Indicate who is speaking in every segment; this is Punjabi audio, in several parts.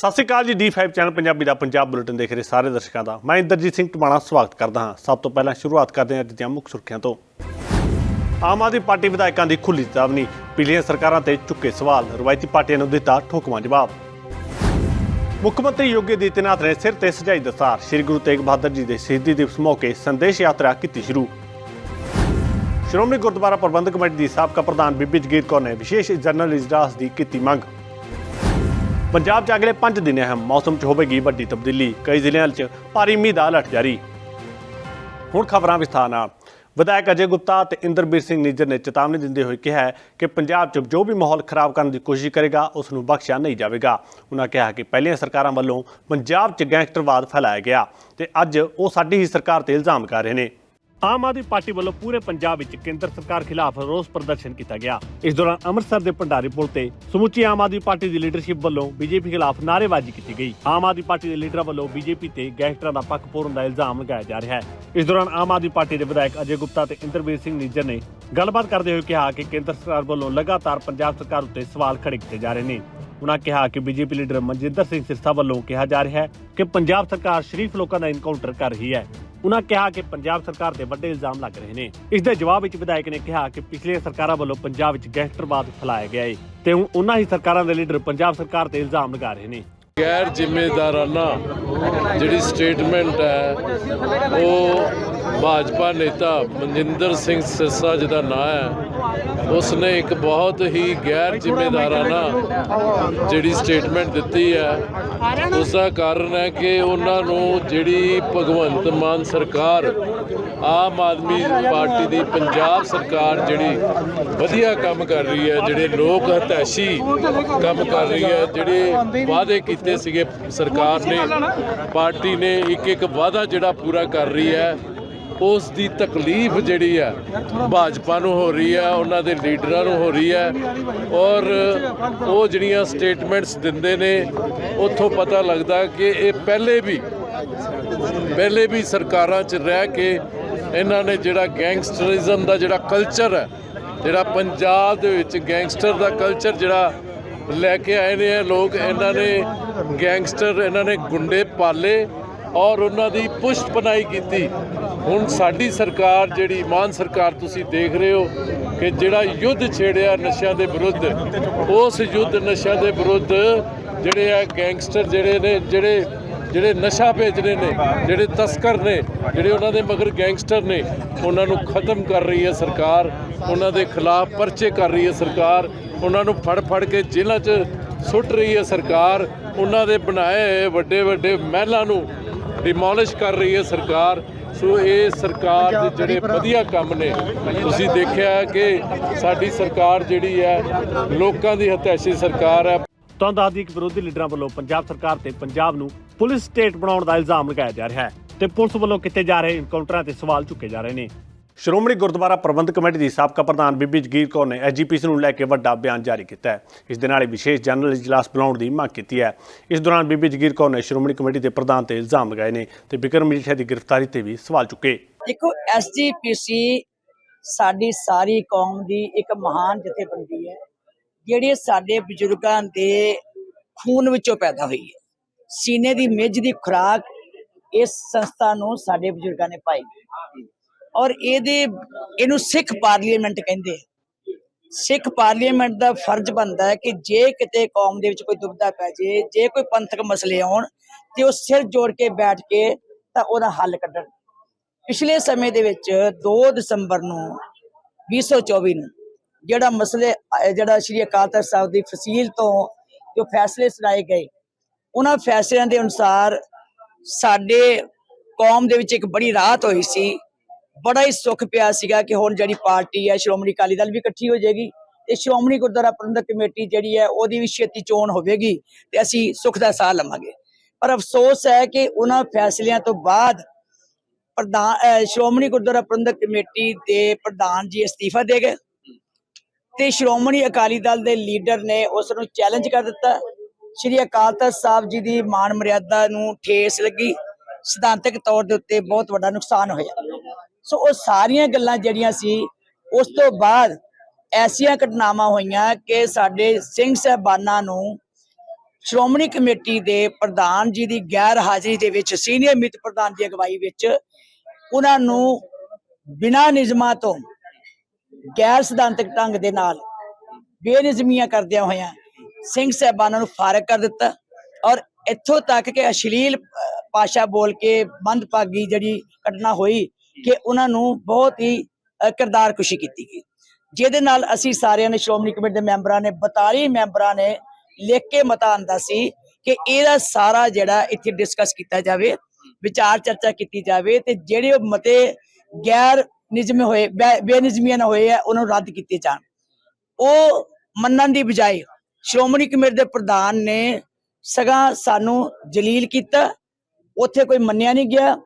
Speaker 1: ਸਤਿ ਸ਼੍ਰੀ ਅਕਾਲ ਜੀ D5 ਚੈਨਲ ਪੰਜਾਬੀ ਦਾ ਪੰਜਾਬ ਬੁਲੇਟਿਨ ਦੇਖ ਰਹੇ ਸਾਰੇ ਦਰਸ਼ਕਾਂ ਦਾ। ਮੈਂ ਇੰਦਰਜੀਤ ਸਿੰਘ ਟਮਾਣਾ ਸਵਾਗਤ ਕਰਦਾ ਹਾਂ। ਸਭ ਤੋਂ ਪਹਿਲਾਂ ਸ਼ੁਰੂਆਤ ਕਰਦੇ ਹਾਂ ਅੱਜ ਦੀਆਂ ਮੁੱਖ ਸੁਰਖੀਆਂ ਤੋਂ। ਆਮ ਆਦਮੀ ਪਾਰਟੀ ਵਿਧਾਇਕਾਂ ਦੀ ਖੁੱਲੀ ਚੇਤਾਵਨੀ, ਪਿਛਲੀਆਂ ਸਰਕਾਰਾਂ ਤੇ ਚੁੱਕੇ ਸਵਾਲ, ਰਵਾਇਤੀ ਪਾਰਟੀਆਂ ਨੂੰ ਦਿੱਤਾ ਠੋਕਵਾਂ ਜਵਾਬ। ਮੁੱਖ ਮੰਤਰੀ ਯੋਗੀ ਆਦਿੱਤਿਆਨਾਥ ਨੇ ਸਿਰ ਤੇ ਸਜਾਈ ਦਸਤਾਰ, ਸ੍ਰੀ ਗੁਰੂ ਤੇਗ ਬਹਾਦਰ ਜੀ ਦੇ ਸ਼ਹੀਦੀ ਦਿਵਸ ਮੌਕੇ ਸੰਦੇਸ਼ ਯਾਤਰਾ ਕੀਤੀ ਸ਼ੁਰੂ। ਸ਼੍ਰੋਮਣੀ ਗੁਰਦੁਆਰਾ ਪ੍ਰਬੰਧਕ ਕਮੇਟੀ ਦੀ ਸਾਬਕਾ ਪ੍ਰਧਾਨ ਬੀਬੀ ਜਗੀਰ ਕੌਰ ਨੇ ਵਿਸ਼ੇਸ਼ ਜਨਰਲ ਇਜਲਾਸ ਦੀ ਕੀਤੀ ਮੰਗ। ਪੰਜਾਬ 'ਚ ਅਗਲੇ 5 ਦਿਨ ਅਹਿਮ ਮੌਸਮ 'ਚ ਹੋਵੇਗੀ ਵੱਡੀ ਤਬਦੀਲੀ। ਕਈ ਜ਼ਿਲ੍ਹਿਆਂ 'ਚ ਭਾਰੀ ਮੀਂਹ ਦਾ ਅਲਰਟ ਜਾਰੀ। ਹੁਣ ਖਬਰਾਂ ਵਿਸਥਾਰ ਨਾਲ। ਵਿਧਾਇਕ ਅਜੇ ਗੁਪਤਾ ਤੇ ਇੰਦਰਬੀਰ ਸਿੰਘ ਨਿੱਜਰ ਨੇ ਚੇਤਾਵਨੀ ਦਿੰਦੇ ਹੋਏ ਕਿਹਾ ਹੈ ਕਿ ਪੰਜਾਬ 'ਚ ਜੋ ਵੀ ਮਾਹੌਲ ਖਰਾਬ ਕਰਨ ਦੀ ਕੋਸ਼ਿਸ਼ ਕਰੇਗਾ ਉਸ ਨੂੰ ਬਖਸ਼ਿਆ ਨਹੀਂ ਜਾਵੇਗਾ। ਉਹਨਾਂ ਕਿਹਾ ਕਿ ਪਹਿਲੀਆਂ ਸਰਕਾਰਾਂ ਵੱਲੋਂ ਪੰਜਾਬ 'ਚ ਗੈਂਗਸਟਰਵਾਦ ਫੈਲਾਇਆ ਗਿਆ ਤੇ ਅੱਜ ਉਹ ਸਾਡੀ ਹੀ ਸਰਕਾਰ ਤੇ ਇਲਜ਼ਾਮ ਕਰ ਰਹੇ ਨੇ। ਆਮ ਆਦਮੀ ਪਾਰਟੀ ਵੱਲੋਂ ਪੂਰੇ ਪੰਜਾਬ ਵਿੱਚ ਕੇਂਦਰ ਸਰਕਾਰ ਖਿਲਾਫ ਰੋਸ ਪ੍ਰਦਰਸ਼ਨ ਕੀਤਾ ਗਿਆ। ਇਸ ਦੌਰਾਨ ਅੰਮ੍ਰਿਤਸਰ ਦੇ ਭੰਡਾਰੀ ਪੁਲ ਤੇ ਸਮੁੱਚੀ ਆਮ ਆਦਮੀ ਪਾਰਟੀ ਦੀ ਲੀਡਰਸ਼ਿਪ ਵੱਲੋਂ ਬੀਜੇਪੀ ਖਿਲਾਫ ਨਾਅਰੇਬਾਜ਼ੀ ਕੀਤੀ ਗਈ। ਆਮ ਆਦਮੀ ਪਾਰਟੀ ਦੇ ਲੀਡਰਾਂ ਵੱਲੋਂ ਬੀਜੇਪੀ ਤੇ ਗੈਂਗਸਟਰਾਂ ਦਾ ਪੱਖ ਪੂਰਨ ਦਾ ਇਲਜ਼ਾਮ ਲਗਾਇਆ ਜਾ ਰਿਹਾ ਹੈ। ਇਸ ਦੌਰਾਨ ਆਮ ਆਦਮੀ ਪਾਰਟੀ ਦੇ ਵਿਧਾਇਕ ਅਜੇ ਗੁਪਤਾ ਤੇ ਇੰਦਰਵੀਰ ਸਿੰਘ ਨਿੱਜਰ ਨੇ ਗੱਲਬਾਤ ਕਰਦੇ ਹੋਏ ਕਿਹਾ ਕਿ ਕੇਂਦਰ ਸਰਕਾਰ ਵੱਲੋਂ ਲਗਾਤਾਰ ਪੰਜਾਬ ਸਰਕਾਰ ਉੱਤੇ ਸਵਾਲ ਖੜੇ ਕੀਤੇ ਜਾ ਰਹੇ ਨੇ। ਉਨ੍ਹਾਂ ਕਿਹਾ ਕਿ ਬੀਜੇਪੀ ਲੀਡਰ ਮਨਜਿੰਦਰ ਸਿੰਘ ਸਿਰਸਾ ਵੱਲੋਂ ਕਿਹਾ ਜਾ ਰਿਹਾ ਹੈ ਕਿ ਪੰਜਾਬ ਸਰਕਾਰ ਸ਼ਰੀਫ ਲੋਕਾਂ ਦਾ ਇਨਕਾਊਂਟਰ ਕਰ ਰਹੀ ਹੈ। ਉਨ੍ਹਾਂ ਕਿਹਾ ਕਿ ਪੰਜਾਬ ਸਰਕਾਰ ਤੇ ਵੱਡੇ ਇਲਜ਼ਾਮ ਲੱਗ ਰਹੇ ਨੇ। ਇਸ ਦੇ ਜਵਾਬ ਵਿੱਚ ਵਿਧਾਇਕ ਨੇ ਕਿਹਾ ਕਿ ਪਿਛਲੀਆਂ ਸਰਕਾਰਾਂ ਵੱਲੋਂ ਪੰਜਾਬ ਵਿੱਚ ਗੈਂਗਸਟਰਵਾਦ ਫੈਲਾਇਆ ਗਿਆ ਹੈ ਤੇ ਹੁਣ ਉਨ੍ਹਾਂ ਹੀ ਸਰਕਾਰਾਂ ਦੇ ਲੀਡਰ ਪੰਜਾਬ ਸਰਕਾਰ ਤੇ ਇਲਜ਼ਾਮ ਲਗਾ ਰਹੇ ਨੇ।
Speaker 2: ਗੈਰ ਜ਼ਿੰਮੇਦਾਰਾਨਾ ਜਿਹੜੀ ਸਟੇਟਮੈਂਟ ਹੈ, ਉਹ ਭਾਜਪਾ ਨੇਤਾ ਮਨਜਿੰਦਰ ਸਿੰਘ ਸਿਰਸਾ ਜਿਹਦਾ ਨਾਂ ਹੈ। ਉਸ ਨੇ ਇੱਕ ਬਹੁਤ ਹੀ ਗੈਰ ਜ਼ਿੰਮੇਦਾਰਾਨਾ ਜਿਹੜੀ ਸਟੇਟਮੈਂਟ ਦਿੱਤੀ ਹੈ। ਉਸ ਦਾ ਕਾਰਨ ਹੈ ਕਿ ਉਹਨਾਂ ਨੂੰ ਜਿਹੜੀ ਭਗਵੰਤ ਮਾਨ ਸਰਕਾਰ, ਆਮ ਆਦਮੀ ਪਾਰਟੀ ਦੀ ਪੰਜਾਬ ਸਰਕਾਰ ਜਿਹੜੀ ਵਧੀਆ ਕੰਮ ਕਰ ਰਹੀ ਹੈ, ਜਿਹੜੇ ਲੋਕ ਹਤੈਸ਼ੀ ਕੰਮ ਕਰ ਰਹੀ ਹੈ, ਜਿਹੜੇ ਵਾਅਦੇ ਕੀਤੇ ਸੀਗੇ, ਸਰਕਾਰ ਨੇ, ਪਾਰਟੀ ਨੇ ਇੱਕ ਇੱਕ ਵਾਅਦਾ ਜਿਹੜਾ ਪੂਰਾ ਕਰ ਰਹੀ ਹੈ, ਉਸ ਦੀ ਤਕਲੀਫ ਜਿਹੜੀ ਹੈ, ਭਾਜਪਾ ਨੂੰ ਹੋ ਰਹੀ ਹੈ, ਉਹਨਾਂ ਦੇ ਲੀਡਰਾਂ ਨੂੰ ਹੋ ਰਹੀ ਹੈ, ਔਰ ਉਹ ਜਿਹੜੀਆਂ ਸਟੇਟਮੈਂਟਸ ਦਿੰਦੇ ਨੇ, ਉੱਥੋਂ ਪਤਾ ਲੱਗਦਾ ਕਿ ਇਹ ਪਹਿਲੇ ਵੀ ਪਹਿਲੇ ਵੀ ਸਰਕਾਰਾਂ 'ਚ ਰਹਿ ਕੇ ਇਹਨਾਂ ਨੇ ਜਿਹੜਾ ਗੈਂਗਸਟਰਿਜ਼ਮ ਦਾ ਜਿਹੜਾ ਕਲਚਰ ਹੈ, ਜਿਹੜਾ ਪੰਜਾਬ ਦੇ ਵਿੱਚ ਗੈਂਗਸਟਰ ਦਾ ਕਲਚਰ ਜਿਹੜਾ ਲੈ ਕੇ ਆਏ ਨੇ ਇਹ ਲੋਕ, ਇਹਨਾਂ ਨੇ ਗੈਂਗਸਟਰ, ਇਹਨਾਂ ਨੇ ਗੁੰਡੇ ਪਾਲੇ ਔਰ ਉਹਨਾਂ ਦੀ ਪੁਸ਼ਟ ਪਨਾਈ ਕੀਤੀ। ਹੁਣ ਸਾਡੀ ਸਰਕਾਰ, ਜਿਹੜੀ ਮਾਨ ਸਰਕਾਰ ਤੁਸੀਂ ਦੇਖ ਰਹੇ ਹੋ ਕਿ ਜਿਹੜਾ ਯੁੱਧ ਛੇੜਿਆ ਨਸ਼ਿਆਂ ਦੇ ਵਿਰੁੱਧ, ਉਸ ਯੁੱਧ ਨਸ਼ਿਆਂ ਦੇ ਵਿਰੁੱਧ ਜਿਹੜੇ ਆ ਗੈਂਗਸਟਰ ਜਿਹੜੇ ਨੇ, ਜਿਹੜੇ ਜਿਹੜੇ ਨਸ਼ਾ ਵੇਚਦੇ ਨੇ, ਜਿਹੜੇ ਤਸਕਰ ਨੇ, ਜਿਹੜੇ ਉਹਨਾਂ ਦੇ ਮਗਰ ਗੈਂਗਸਟਰ ਨੇ, ਉਹਨਾਂ ਨੂੰ ਖਤਮ ਕਰ ਰਹੀ ਹੈ ਸਰਕਾਰ, ਉਹਨਾਂ ਦੇ ਖਿਲਾਫ ਪਰਚੇ ਕਰ ਰਹੀ ਹੈ ਸਰਕਾਰ, ਉਹਨਾਂ ਨੂੰ ਫੜ ਫੜ ਕੇ ਜੇਲ੍ਹਾਂ 'ਚ ਸੁੱਟ ਰਹੀ ਹੈ ਸਰਕਾਰ, ਉਹਨਾਂ ਦੇ ਬਣਾਏ ਹੋਏ ਵੱਡੇ ਵੱਡੇ ਮਹਿਲਾਂ ਨੂੰ ਡਿਮੋਲਿਸ਼ ਕਰ ਰਹੀ ਹੈ ਸਰਕਾਰ। ਸੋ ਇਹ ਸਰਕਾਰ ਦੇ ਜਿਹੜੇ ਵਧੀਆ ਕੰਮ ਨੇ, ਤੁਸੀਂ ਦੇਖਿਆ ਕਿ ਸਾਡੀ ਸਰਕਾਰ ਜਿਹੜੀ ਹੈ, ਲੋਕਾਂ ਦੀ ਹਤੈਸ਼ੀ ਸਰਕਾਰ ਹੈ।
Speaker 1: ਤੁਹਾਨੂੰ ਦੱਸ ਦਈਏ ਕਿ ਵਿਰੋਧੀ ਲੀਡਰਾਂ ਵੱਲੋਂ ਪੰਜਾਬ ਸਰਕਾਰ ਤੇ ਪੰਜਾਬ ਨੂੰ ਪੁਲਿਸ ਸਟੇਟ ਬਣਾਉਣ ਦਾ ਇਲਜ਼ਾਮ ਲਗਾਇਆ ਜਾ ਰਿਹਾ ਹੈ ਤੇ ਪੁਲਿਸ ਵੱਲੋਂ ਕੀਤੇ ਜਾ ਰਹੇ ਇਨਕਾਊਂਟਰਾਂ ਤੇ ਸਵਾਲ ਚੁੱਕੇ ਜਾ ਰਹੇ ਨੇ। ਸ਼੍ਰੋਮਣੀ ਗੁਰਦੁਆਰਾ ਪ੍ਰਬੰਧਕ ਕਮੇਟੀ ਦੀ ਸਾਬਕਾ ਪ੍ਰਧਾਨ ਬੀਬੀ ਜਗੀਰ ਕੌਰ ਨੇ ਐਜੀਪੀਸੀ ਨੂੰ ਲੈ ਕੇ ਵੱਡਾ ਬਿਆਨ ਜਾਰੀ ਕੀਤਾ ਹੈ। ਇਸ ਦੇ ਨਾਲ ਹੀ ਵਿਸ਼ੇਸ਼ ਜਨਰਲ ਇਜਲਾਸ ਬੁਲਾਉਣ ਦੀ ਮੰਗ ਕੀਤੀ ਹੈ। ਇਸ ਦੌਰਾਨ ਬੀਬੀ ਜਗੀਰ ਕੌਰ ਨੇ ਸ਼੍ਰੋਮਣੀ ਕਮੇਟੀ ਦੇ ਪ੍ਰਧਾਨ ਤੇ ਇਲਜ਼ਾਮ ਲਗਾਏ ਨੇ ਤੇ ਬਿਕਰਮ ਮਜੀਠੀਆ ਦੀ ਗ੍ਰਿਫਤਾਰੀ ਤੇ ਵੀ ਸਵਾਲ ਚੁੱਕੇ।
Speaker 3: ਦੇਖੋ, ਐਸਜੀਪੀਸੀ ਸਾਡੀ ਸਾਰੀ ਕੌਮ ਦੀ ਇੱਕ ਮਹਾਨ ਜਥੇਬੰਦੀ ਹੈ। ਜਿਹੜੀ ਸਾਡੇ ਬਜ਼ੁਰਗਾਂ ਦੇ ਖੂਨ ਵਿੱਚੋਂ ਪੈਦਾ ਹੋਈ ਹੈ। ਸੀਨੇ ਦੀ ਮਿੱਝ ਦੀ ਖੁਰਾਕ ਇਸ ਸੰਸਥਾ ਨੂੰ ਸਾਡੇ ਬਜ਼ੁਰਗਾਂ ਨੇ ਪਾਈ। ਔਰ ਇਹਦੇ, ਇਹਨੂੰ ਸਿੱਖ ਪਾਰਲੀਮੈਂਟ ਕਹਿੰਦੇ ਸਿੱਖ ਪਾਰਲੀਮੈਂਟ ਦਾ ਫਰਜ਼ ਬਣਦਾ ਹੈ ਕਿ ਜੇ ਕਿਤੇ ਕੌਮ ਦੇ ਵਿੱਚ ਕੋਈ ਦੁਬਿਧਾ ਪੈ ਜੇ ਜੇ ਕੋਈ ਪੰਥਕ ਮਸਲੇ ਆਉਣ ਤੇ ਉਹ ਸਿਰ ਜੋੜ ਕੇ ਬੈਠ ਕੇ ਤਾਂ ਉਹਦਾ ਹੱਲ ਕੱਢਣ। ਪਿਛਲੇ ਸਮੇਂ ਦੇ ਵਿੱਚ 2 ਦਸੰਬਰ ਨੂੰ 2024 ਨੂੰ ਜਿਹੜਾ ਮਸਲੇ ਜਿਹੜਾ ਸ਼੍ਰੀ ਅਕਾਲ ਤਖਤ ਸਾਹਿਬ ਦੀ ਫਸੀਲ ਤੋਂ ਜੋ ਫੈਸਲੇ ਸੁਣਾਏ ਗਏ, ਉਹਨਾਂ ਫੈਸਲਿਆਂ ਦੇ ਅਨੁਸਾਰ ਸਾਡੇ ਕੌਮ ਦੇ ਵਿੱਚ ਇੱਕ ਬੜੀ ਰਾਹਤ ਹੋਈ ਸੀ। ਬੜਾ ਹੀ ਸੁੱਖ ਪਿਆ ਸੀਗਾ ਕਿ ਹੁਣ ਜਿਹੜੀ ਪਾਰਟੀ ਹੈ, ਸ਼੍ਰੋਮਣੀ ਅਕਾਲੀ ਦਲ ਵੀ ਇਕੱਠੀ ਹੋ ਜਾਏਗੀ ਤੇ ਸ਼੍ਰੋਮਣੀ ਗੁਰਦੁਆਰਾ ਪ੍ਰਬੰਧਕ ਕਮੇਟੀ ਜਿਹੜੀ ਹੈ, ਉਹਦੀ ਵੀ ਛੇਤੀ ਚੋਣ ਹੋਵੇਗੀ ਤੇ ਅਸੀਂ ਸੁੱਖ ਦਾ ਸਾਹ ਲਵਾਂਗੇ। ਪਰ ਅਫਸੋਸ ਹੈ ਕਿ ਉਹਨਾਂ ਫੈਸਲਿਆਂ ਤੋਂ ਬਾਅਦ ਪ੍ਰਧਾਨ ਸ਼੍ਰੋਮਣੀ ਗੁਰਦੁਆਰਾ ਪ੍ਰਬੰਧਕ ਕਮੇਟੀ ਦੇ ਪ੍ਰਧਾਨ ਜੀ ਅਸਤੀਫਾ ਦੇ ਗਏ। ਤੇ ਸ਼੍ਰੋਮਣੀ ਅਕਾਲੀ ਦਲ ਦੇ ਲੀਡਰ ਨੇ ਉਸ ਨੂੰ ਚੈਲੰਜ ਕਰ ਦਿੱਤਾ। ਸ਼੍ਰੀ ਅਕਾਲ ਤਖਤ ਸਾਹਿਬ ਜੀ ਦੀ ਮਾਨ ਮਰਿਆਦਾ ਨੂੰ ਠੇਸ ਲੱਗੀ। ਸਿਧਾਂਤਕ ਤੌਰ ਦੇ ਉੱਤੇ ਬਹੁਤ ਵੱਡਾ ਨੁਕਸਾਨ ਹੋਇਆ। ਸੋ ਉਹ ਸਾਰੀਆਂ ਗੱਲਾਂ ਜਿਹੜੀਆਂ ਸੀ, ਉਸ ਤੋਂ ਬਾਅਦ ਐਸੀਆਂ ਘਟਨਾਵਾਂ ਹੋਈਆਂ ਕਿ ਸਾਡੇ ਸਿੰਘ ਸਹਿਬਾਨਾਂ ਨੂੰ ਸ਼੍ਰੋਮਣੀ ਕਮੇਟੀ ਦੇ ਪ੍ਰਧਾਨ ਜੀ ਦੀ ਗੈਰ ਹਾਜ਼ਰੀ ਦੇ ਵਿੱਚ, ਸੀਨੀਅਰ ਮਿਤ ਪ੍ਰਧਾਨ ਦੀ ਅਗਵਾਈ ਵਿੱਚ, ਉਹਨਾਂ ਨੂੰ ਬਿਨਾਂ ਨਿਯਮਾਂ ਤੋਂ ਗੈਰ ਸਿਧਾਂਤਕ ਢੰਗ ਦੇ ਨਾਲ ਬੇਨਿਯਮੀਆਂ ਕਰਦਿਆਂ ਹੋਇਆਂ ਸਿੰਘ ਸਾਹਿਬਾਨਾਂ ਨੂੰ ਫਾਰਗ ਕਰ ਦਿੱਤਾ ਔਰ ਇੱਥੋਂ ਤੱਕ ਕਿ ਅਸ਼ਲੀਲ ਅਹ, ਬੋਲ ਕੇ ਮੰਦਭਾਗੀ ਜਿਹੜੀ ਘਟਨਾ ਹੋਈ ਕਿ ਉਹਨਾਂ ਨੂੰ ਬਹੁਤ ਹੀ ਕਿਰਦਾਰ ਕੁਸ਼ੀ ਕੀਤੀ ਗਈ। ਜਿਹਦੇ ਨਾਲ ਅਸੀਂ ਸਾਰਿਆਂ ਨੇ ਸ਼੍ਰੋਮਣੀ ਕਮੇਟੀ ਦੇ ਮੈਂਬਰਾਂ ਨੇ 42 ਮੈਂਬਰਾਂ ਨੇ ਲਿਖ ਕੇ ਮਤਾ ਆਂਦਾ ਸੀ ਕਿ ਇਹਦਾ ਸਾਰਾ ਜਿਹੜਾ ਇੱਥੇ ਡਿਸਕਸ ਕੀਤਾ ਜਾਵੇ ਵਿਚਾਰ ਚਰਚਾ ਕੀਤੀ ਜਾਵੇ ਤੇ ਜਿਹੜੇ ਉਹ ਮਤੇ ਗੈਰ ਨਿਯਮ ਹੋਏ ਬੇਨਿਯਮੀਆਂ ਨਾ ਹੋਏ ਆ ਉਹਨਾਂ ਨੂੰ ਰੱਦ ਕੀਤੇ ਜਾਣ। ਉਹ ਮੰਨਣ ਦੀ ਬਜਾਏ ਸ਼੍ਰੋਮਣੀ ਕਮੇਟੀ ਦੇ ਪ੍ਰਧਾਨ ਨੇ ਸਗਾਂ ਸਾਨੂੰ ਜਲੀਲ ਕੀਤਾ। ਉੱਥੇ ਕੋਈ ਮੰਨਿਆ ਨਹੀਂ ਗਿਆ।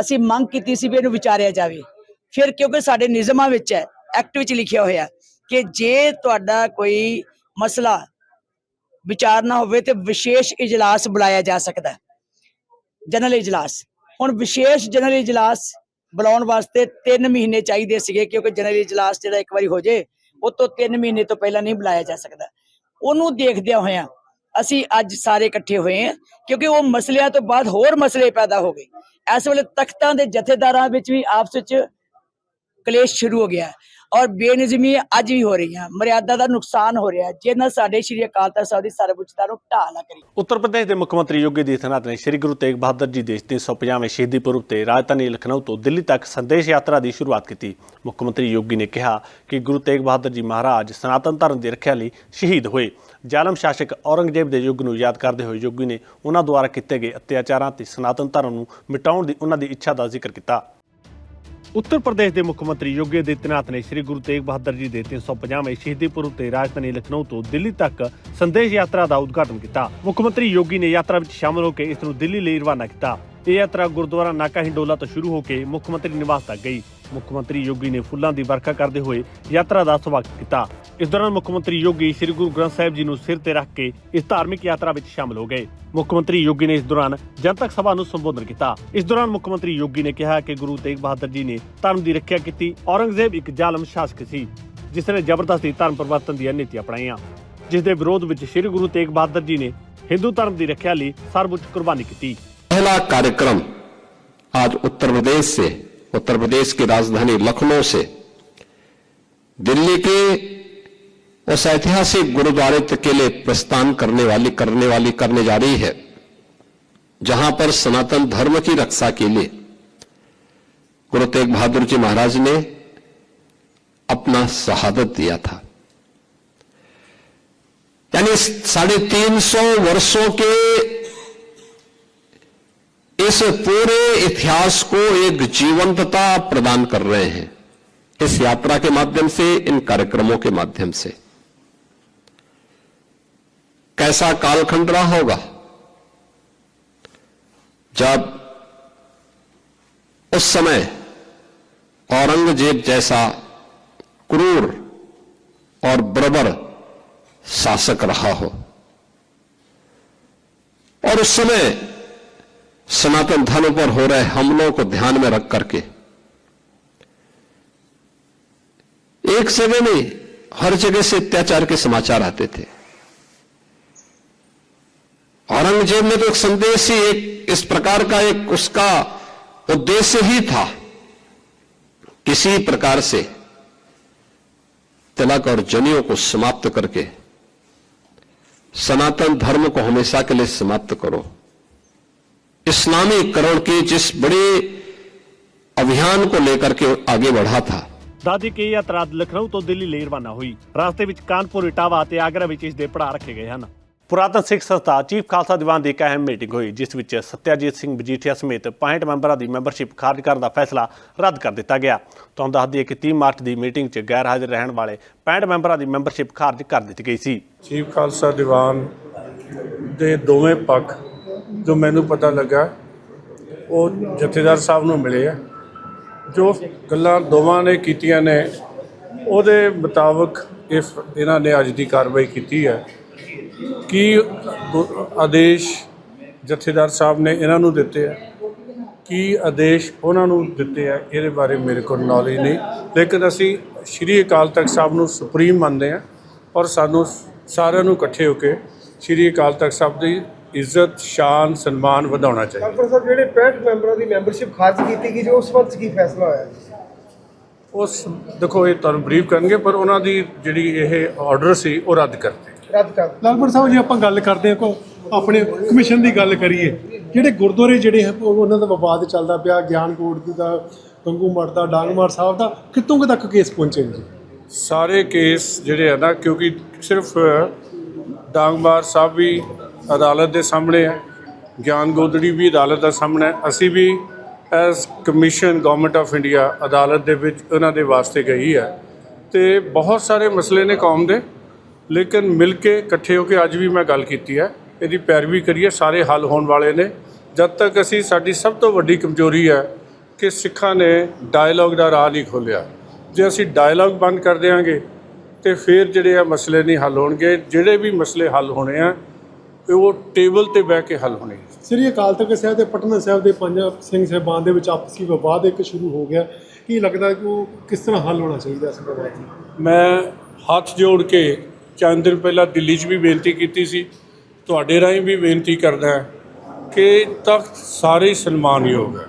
Speaker 3: ਅਸੀਂ ਮੰਗ ਕੀਤੀ ਸੀ ਵੀ ਇਹਨੂੰ ਵਿਚਾਰਿਆ ਜਾਵੇ। ਫਿਰ ਕਿਉਂਕਿ ਸਾਡੇ ਨਿਯਮਾਂ ਵਿੱਚ ਹੈ, ਐਕਟ ਵਿੱਚ ਲਿਖਿਆ ਹੋਇਆ ਕਿ ਜੇ ਤੁਹਾਡਾ ਕੋਈ ਮਸਲਾ ਵਿਚਾਰਨਾ ਹੋਵੇ ਤੇ ਵਿਸ਼ੇਸ਼ ਇਜਲਾਸ ਬੁਲਾਇਆ ਜਾ ਸਕਦਾ ਜਨਰਲ ਇਜਲਾਸ। ਹੁਣ ਵਿਸ਼ੇਸ਼ ਜਨਰਲ ਇਜਲਾਸ ਬੁਲਾਉਣ ਵਾਸਤੇ 3 ਮਹੀਨੇ ਚਾਹੀਦੇ ਸੀਗੇ ਕਿਉਂਕਿ ਜਨਰਲ ਇਜਲਾਸ ਜਿਹੜਾ ਇੱਕ ਵਾਰੀ ਹੋ ਜੇ, ਉਹ ਤੋਂ 3 ਮਹੀਨੇ ਤੋਂ ਪਹਿਲਾਂ ਨਹੀਂ ਬੁਲਾਇਆ ਜਾ ਸਕਦਾ। ਉਹਨੂੰ ਦੇਖਦਿਆਂ ਹੋਇਆਂ ਅਸੀਂ ਅੱਜ ਸਾਰੇ ਇਕੱਠੇ ਹੋਏ ਹਾਂ, ਕਿਉਂਕਿ ਉਹ ਮਸਲਿਆਂ ਤੋਂ ਬਾਅਦ ਹੋਰ ਮਸਲੇ ਪੈਦਾ ਹੋ ਗਏ। ਇਸ ਵੇਲੇ ਤਖਤਾਂ ਦੇ ਜਥੇਦਾਰਾਂ ਵਿੱਚ ਵੀ ਆਪਸ ਵਿੱਚ ਕਲੇਸ਼ ਸ਼ੁਰੂ ਹੋ ਗਿਆ। ਔਰ ਬੇਨਿਜ਼ਮੀ ਅੱਜ ਵੀ ਹੋ ਰਹੀਆਂ ਮਰਿਆਦਾ ਦਾ ਨੁਕਸਾਨ ਹੋ ਰਿਹਾ ਹੈ। ਜਿਹਨਾਂ ਸਾਡੇ ਸ਼੍ਰੀ ਅਕਾਲ ਤਖਤ ਸਾਹਿਬ ਦੀ ਸਰਵਉੱਚਤਾ ਨੂੰ ਢਾਹ ਨਾ ਕਰੀ
Speaker 1: ਉੱਤਰ ਪ੍ਰਦੇਸ਼ ਦੇ ਮੁੱਖ ਮੰਤਰੀ ਯੋਗੀ ਆਦਿੱਤਿਆਨਾਥ ਨੇ ਸ੍ਰੀ ਗੁਰੂ ਤੇਗ ਬਹਾਦਰ ਜੀ ਦੇ 350ਵੇਂ ਸ਼ਹੀਦੀ ਪੁਰਬ ਤੇ ਰਾਜਧਾਨੀ ਲਖਨਊ ਤੋਂ ਦਿੱਲੀ ਤੱਕ ਸੰਦੇਸ਼ ਯਾਤਰਾ ਦੀ ਸ਼ੁਰੂਆਤ ਕੀਤੀ। ਮੁੱਖ ਮੰਤਰੀ ਯੋਗੀ ਨੇ ਕਿਹਾ ਕਿ ਗੁਰੂ ਤੇਗ ਬਹਾਦਰ ਜੀ ਮਹਾਰਾਜ ਸਨਾਤਨ ਧਰਮ ਦੀ ਰੱਖਿਆ ਲਈ ਸ਼ਹੀਦ ਹੋਏ। ਜ਼ਾਲਮ ਸ਼ਾਸਕ ਔਰੰਗਜ਼ੇਬ ਦੇ ਯੁੱਗ ਨੂੰ ਯਾਦ ਕਰਦੇ ਹੋਏ ਯੋਗੀ ਨੇ ਉਹਨਾਂ ਦੁਆਰਾ ਕੀਤੇ ਗਏ ਅਤਿਆਚਾਰਾਂ ਤੇ ਸਨਾਤਨ ਧਰਮ ਨੂੰ ਮਿਟਾਉਣ ਦੀ ਉਹਨਾਂ ਦੀ ਇੱਛਾ ਦਾ ਜ਼ਿਕਰ ਕੀਤਾ। ਉੱਤਰ ਪ੍ਰਦੇਸ਼ ਦੇ ਮੁੱਖ ਮੰਤਰੀ ਯੋਗੀ ਆਦਿੱਤਿਆਨਾਥ ਨੇ ਸ੍ਰੀ ਗੁਰੂ ਤੇਗ ਬਹਾਦਰ ਜੀ ਦੇ 350ਵੇਂ ਸ਼ਹੀਦੀ ਪੁਰਬ ਤੇ ਰਾਜਧਾਨੀ ਲਖਨਊ ਤੋਂ ਦਿੱਲੀ ਤੱਕ ਸੰਦੇਸ਼ ਯਾਤਰਾ ਦਾ ਉਦਘਾਟਨ ਕੀਤਾ। ਮੁੱਖ ਮੰਤਰੀ ਯੋਗੀ ਨੇ ਯਾਤਰਾ ਵਿੱਚ ਸ਼ਾਮਲ ਹੋ ਕੇ ਇਸ ਨੂੰ ਦਿੱਲੀ ਲਈ ਰਵਾਨਾ ਕੀਤਾ। ਇਹ ਯਾਤਰਾ ਗੁਰਦੁਆਰਾ ਨਾਕਾ ਹਿੰਡੋਲਾ ਤੋਂ ਸ਼ੁਰੂ ਹੋ ਕੇ ਮੁੱਖ ਮੰਤਰੀ ਨਿਵਾਸ ਤੱਕ ਗਈ। ਮੁੱਖ ਮੰਤਰੀ ਯੋਗੀ ਨੇ ਫੁੱਲਾਂ ਦੀ ਵਰਖਾ ਕਰਦੇ ਹੋਏ ਯਾਤਰਾ ਦਾ ਸਵਾਗਤ ਕੀਤਾ ਇਸ ਦੌਰਾਨ ਮੁੱਖ ਮੰਤਰੀ ਯੋਗੀ ਸ੍ਰੀ ਗੁਰੂ ਗ੍ਰੰਥ ਸਾਹਿਬ ਜੀ ਨੂੰ ਸਿਰ ਤੇ ਰੱਖ ਕੇ ਇਸ ਧਾਰਮਿਕ ਯਾਤਰਾ ਵਿੱਚ ਸ਼ਾਮਲ ਹੋ ਗਏ ਮੁੱਖ ਮੰਤਰੀ ਯੋਗੀ ਨੇ ਇਸ ਦੌਰਾਨ ਜਨਤਕ ਸਭਾ ਨੂੰ ਸੰਬੋਧਨ ਕੀਤਾ ਇਸ ਦੌਰਾਨ ਮੁੱਖ ਮੰਤਰੀ ਯੋਗੀ ਨੇ ਕਿਹਾ ਕਿ ਗੁਰੂ ਤੇਗ ਬਹਾਦਰ ਜੀ ਨੇ ਧਰਮ ਦੀ ਰੱਖਿਆ ਕੀਤੀ ਔਰੰਗਜ਼ੇਬ ਇੱਕ ਜ਼ਾਲਮ ਸ਼ਾਸਕ ਸੀ ਜਿਸ ਨੇ ਜ਼ਬਰਦਸਤੀ ਧਰਮ ਪਰਿਵਰਤਨ ਦੀਆਂ ਨੀਤੀਆਂ ਅਪਣਾਈਆਂ ਜਿਸ ਦੇ ਵਿਰੋਧ ਵਿੱਚ ਸ੍ਰੀ ਗੁਰੂ ਤੇਗ ਬਹਾਦਰ ਜੀ ਨੇ ਹਿੰਦੂ ਧਰਮ ਦੀ ਰੱਖਿਆ ਲਈ ਸਰਵਉੱਚ ਕੁਰਬਾਨੀ ਕੀਤੀ
Speaker 4: पहला कार्यक्रम आज उत्तर प्रदेश से उत्तर प्रदेश की राजधानी लखनऊ से। दिल्ली के उस ऐतिहासिक गुरुद्वारे के लिए प्रस्थान करने वाली करने वाली, करने जा रही है, जहाँ पर सनातन धर्म की रक्षा के लिए गुरु तेग बहादुर जी महाराज ने अपना शहादत दिया था। यानी साढ़े तीन सौ वर्षों के इस पूरे इतिहास को एक जीवंतता प्रदान कर रहे हैं। इस यात्रा के माध्यम से, इन कार्यक्रमों के माध्यम से। कैसा कालखंड रहा होगा? जब उस समय औरंगज़ेब जैसा क्रूर और बर्बर शासक रहा हो, और उस समय सनातन धर्म पर हो रहे हमलों को ध्यान में रख करके। एक जगह नहीं हर जगह से अत्याचार के समाचार आते थे। औरंगज़ेब ने तो एक संदेश ही एक, इस प्रकार का एक उसका उद्देश्य ही था। किसी प्रकार से तिलक और जनियों को समाप्त करके, सनातन धर्म को हमेशा के लिए समाप्त करो। इस्लामीकरण के जिस बड़े अभियान को लेकर के आगे बढ़ा था
Speaker 1: ਦਾਦੀ ਕੀ ਯਾਤਰਾ ਲਖਨਊ ਤੋਂ ਦਿੱਲੀ ਲਈ ਰਵਾਨਾ ਹੋਈ ਰਸਤੇ ਵਿੱਚ ਕਾਨਪੁਰ ਇਟਾਵਾ ਅਤੇ ਆਗਰਾ ਵਿੱਚ ਇਸ ਦੇ ਪੜਾਅ ਰੱਖੇ ਗਏ ਹਨ ਪੁਰਾਤਨ ਸਿੱਖ ਸੰਸਥਾ ਚੀਫ ਖਾਲਸਾ ਦੀਵਾਨ ਦੀ ਇੱਕ ਅਹਿਮ ਮੀਟਿੰਗ ਹੋਈ ਜਿਸ ਵਿੱਚ ਸਤਿਆਜੀਤ ਸਿੰਘ ਮਜੀਠੀਆ ਸਮੇਤ 65 ਮੈਂਬਰਾਂ ਦੀ ਮੈਂਬਰਸ਼ਿਪ ਖਾਰਜ ਕਰਨ ਦਾ ਫੈਸਲਾ ਰੱਦ ਕਰ ਦਿੱਤਾ ਗਿਆ ਤੁਹਾਨੂੰ ਦੱਸ ਦਈਏ ਕਿ 30 ਮਾਰਚ ਦੀ ਮੀਟਿੰਗ 'ਚ ਗੈਰ ਹਾਜ਼ਰ ਰਹਿਣ ਵਾਲੇ 65 ਮੈਂਬਰਾਂ ਦੀ ਮੈਂਬਰਸ਼ਿਪ ਖਾਰਜ ਕਰ ਦਿੱਤੀ ਗਈ ਸੀ
Speaker 5: ਚੀਫ ਖਾਲਸਾ ਦੀਵਾਨ ਦੇ ਦੋਵੇਂ ਪੱਖ ਜੋ ਮੈਨੂੰ ਪਤਾ ਲੱਗਾ, ਉਹ ਜਥੇਦਾਰ ਸਾਹਿਬ ਨੂੰ ਮਿਲੇ ਆ। ਜੋ ਗੱਲਾਂ ਦੋਵਾਂ ਨੇ ਕੀਤੀਆਂ ਨੇ, ਉਹਦੇ ਮੁਤਾਬਕ ਇਸ ਇਹਨਾਂ ਨੇ ਅੱਜ ਦੀ ਕਾਰਵਾਈ ਕੀਤੀ ਹੈ ਕੀ ਆਦੇਸ਼ ਜਥੇਦਾਰ ਸਾਹਿਬ ਨੇ ਇਹਨਾਂ ਨੂੰ ਦਿੱਤੇ ਆ? ਕੀ ਆਦੇਸ਼ ਉਹਨਾਂ ਨੂੰ ਦਿੱਤੇ ਆ? ਇਹਦੇ ਬਾਰੇ ਮੇਰੇ ਕੋਲ ਨੌਲੇਜ ਨਹੀਂ। ਲੇਕਿਨ ਅਸੀਂ ਸ਼੍ਰੀ ਅਕਾਲ ਤਖਤ ਸਾਹਿਬ ਨੂੰ ਸੁਪਰੀਮ ਮੰਨਦੇ ਆ ਔਰ ਸਾਨੂੰ ਸਾਰਿਆਂ ਨੂੰ ਇਕੱਠੇ ਹੋ ਕੇ ਸ੍ਰੀ ਅਕਾਲ ਤਖਤ ਸਾਹਿਬ ਦੀ ਇੱਜ਼ਤ ਸ਼ਾਨ ਸਨਮਾਨ ਵਧਾਉਣਾ ਚਾਹੀਦਾ।
Speaker 6: ਡਾਕਟਰ ਸਾਹਿਬ ਜਿਹੜੇ 65 ਮੈਂਬਰਾਂ ਦੀ ਮੈਂਬਰਸ਼ਿਪ ਖਾਰਜ ਕੀਤੀ ਗਈ ਜੋ ਉਸ ਵਕਤ ਕੀ ਫੈਸਲਾ ਹੋਇਆ?
Speaker 5: ਉਸ ਦੇਖੋ ਇਹ ਤੁਹਾਨੂੰ ਬਰੀਫ ਕਰਨਗੇ ਪਰ ਉਹਨਾਂ ਦੀ ਜਿਹੜੀ ਇਹ ਆਰਡਰ ਸੀ ਉਹ ਰੱਦ ਕਰਤੇ
Speaker 6: ਰੱਦ ਕਰ
Speaker 7: ਲਾਲਪੁਰ ਸਾਹਿਬ ਜੀ ਆਪਾਂ ਗੱਲ ਕਰਦੇ ਹਾਂ ਕੋ ਆਪਣੇ ਕਮਿਸ਼ਨ ਦੀ ਗੱਲ ਕਰੀਏ ਜਿਹੜੇ ਗੁਰਦੁਆਰੇ ਜਿਹੜੇ ਹੈ ਉਹ- ਉਹਨਾਂ ਦਾ ਵਿਵਾਦ ਚੱਲਦਾ ਪਿਆ ਗਿਆਨਕੋਟ ਦਾ ਗੰਗੂ ਮਠ ਦਾ ਡਾਂਗਮਾਰ ਸਾਹਿਬ ਦਾ ਕਿੱਥੋਂ ਕੁ ਤੱਕ ਕੇਸ ਪਹੁੰਚੇ ਨੇ ਜੀ?
Speaker 5: ਸਾਰੇ ਕੇਸ ਜਿਹੜੇ ਆ ਨਾ ਕਿਉਂਕਿ ਸਿਰਫ ਡਾਂਗਮਾਰ ਸਾਹਿਬ ਵੀ ਅਦਾਲਤ ਦੇ ਸਾਹਮਣੇ ਹੈ। ਗਿਆਨ ਗੋਦੜੀ ਵੀ ਅਦਾਲਤ ਦਾ ਸਾਹਮਣੇ ਹੈ। ਅਸੀਂ ਵੀ S commission government of India ਅਦਾਲਤ ਦੇ ਵਿੱਚ ਉਹਨਾਂ ਦੇ ਵਾਸਤੇ ਗਈ ਹੈ। ਤੇ ਬਹੁਤ ਸਾਰੇ ਮਸਲੇ ਨੇ ਕੌਮ ਦੇ, ਲੇਕਿਨ ਮਿਲ ਕੇ ਇਕੱਠੇ ਹੋ ਕੇ ਅੱਜ ਵੀ ਮੈਂ ਗੱਲ ਕੀਤੀ ਹੈ। ਇਹਦੀ ਪੈਰਵੀ ਕਰੀਏ, ਸਾਰੇ ਹੱਲ ਹੋਣ ਵਾਲੇ ਨੇ। ਜਦ ਤੱਕ ਅਸੀਂ, ਸਾਡੀ ਸਭ ਤੋਂ ਵੱਡੀ ਕਮਜ਼ੋਰੀ ਹੈ ਕਿ ਸਿੱਖਾਂ ਨੇ ਡਾਇਲੌਗ ਦਾ ਰਾਹ ਨਹੀਂ ਖੋਲ੍ਹਿਆ। ਜੇ ਅਸੀਂ ਡਾਇਲੌਗ ਬੰਦ ਕਰ ਦਿਆਂਗੇ, ਤੇ ਫਿਰ ਜਿਹੜੇ ਆ ਮਸਲੇ ਨਹੀਂ ਹੱਲ ਹੋਣਗੇ। ਜਿਹੜੇ ਵੀ ਮਸਲੇ ਹੱਲ ਹੋਣੇ ਆ ਉਹ ਟੇਬਲ ਤੇ ਬਹਿ ਕੇ ਹੱਲ ਹੋਣੇ।
Speaker 7: ਸ੍ਰੀ ਅਕਾਲ ਤਖਤ ਸਾਹਿਬ ਤੇ ਪਟਨਾ ਸਾਹਿਬ ਦੇ ਪੰਜ ਸਿੰਘ ਸਾਹਿਬਾਨ ਦੇ ਵਿੱਚ ਆਪਸੀ ਵਿਵਾਦ ਇੱਕ ਸ਼ੁਰੂ ਹੋ ਗਿਆ। ਕੀ ਲੱਗਦਾ ਕਿ ਉਹ ਕਿਸ ਤਰ੍ਹਾਂ ਹੱਲ ਹੋਣਾ ਚਾਹੀਦਾ ਇਸ ਵਿਵਾਦ
Speaker 5: ਮੈਂ ਹੱਥ ਜੋੜ ਕੇ ਚੰਦ ਦਿਨ ਪਹਿਲਾਂ ਦਿੱਲੀ 'ਚ ਵੀ ਬੇਨਤੀ ਕੀਤੀ ਸੀ। ਤੁਹਾਡੇ ਰਾਹੀਂ ਵੀ ਬੇਨਤੀ ਕਰਦਾ ਕਿ ਤਖਤ ਸਾਰੇ ਸਨਮਾਨਯੋਗ ਹੈ।